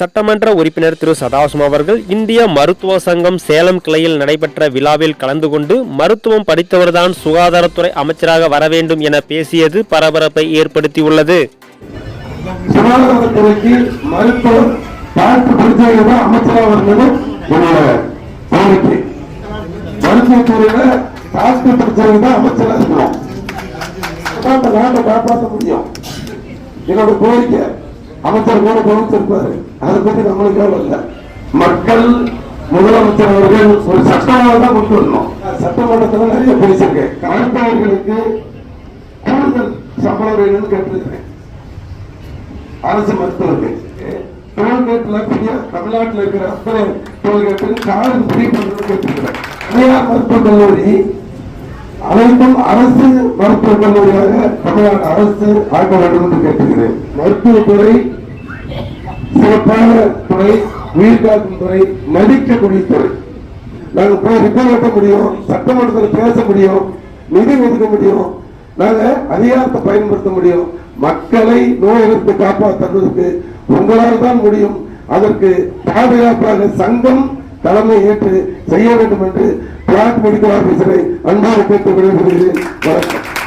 சட்டமன்ற உறுப்பினர் திரு. சதாசிவம் அவர்கள் இந்திய மருத்துவ சங்கம் சேலம் கிளையில் நடைபெற்ற விழாவில் கலந்து கொண்டு மருத்துவம் படித்தவர்தான் சுகாதாரத்துறை அமைச்சராக வர வேண்டும் என பேசியது பரபரப்பை ஏற்படுத்தியுள்ளது. என்னோட கோரிக்கை. அமைச்சர் கூட கவனிச்சிருப்பாரு. அதை பத்தி நம்மளுக்கு இல்ல. இல்லை மக்கள் முதலமைச்சர் அவர்கள் ஒரு சட்டமாக தான் கொண்டு வரணும். சட்டமன்றத்தில் நிறைய பேசியிருக்கேன் கலந்தவர்களுக்கு கூடுதல் சம்பளம் வேணும்னு கேட்டிருக்கிறேன். அரசு மருத்துவர்கள் டோல்கேட்ல பெரிய தமிழ்நாட்டில் இருக்கிற அத்தனை டோல்கேட்டில் காலம் ஃப்ரீ பண்ணணும்னு கேட்டிருக்கிறேன். தனியார் மருத்துவக் கல்லூரி அனைத்தும் அரசு மருத்துவக் கல்லூரியாக தமிழ்நாடு அரசு ஆக்க வேண்டும் என்று கேட்டுக்கிறேன் மருத்துவத்துறை சிறப்பான துறை உயிர்காக்கும் துறை மதிக்கக்கூடிய துறை. நாங்க போய் ரிப்போர்ட் ஓட்ட முடியும் சட்டமன்றத்தில் பேச முடியும் நிதி ஒதுக்க முடியும். நாங்க அதிகாரத்தை பயன்படுத்த முடியும். மக்களை நோய் எதிர்த்து காப்பாற்றுவதற்கு உங்களால் தான் முடியும். அதற்கு பாதுகாப்பாக சங்கம் தலைமை ஏற்று செய்ய வேண்டும் என்று பிளாட் மெடிக்கல் ஆபீசரை அன்பாக கேட்டு விடைபெறுகிறேன் வணக்கம்.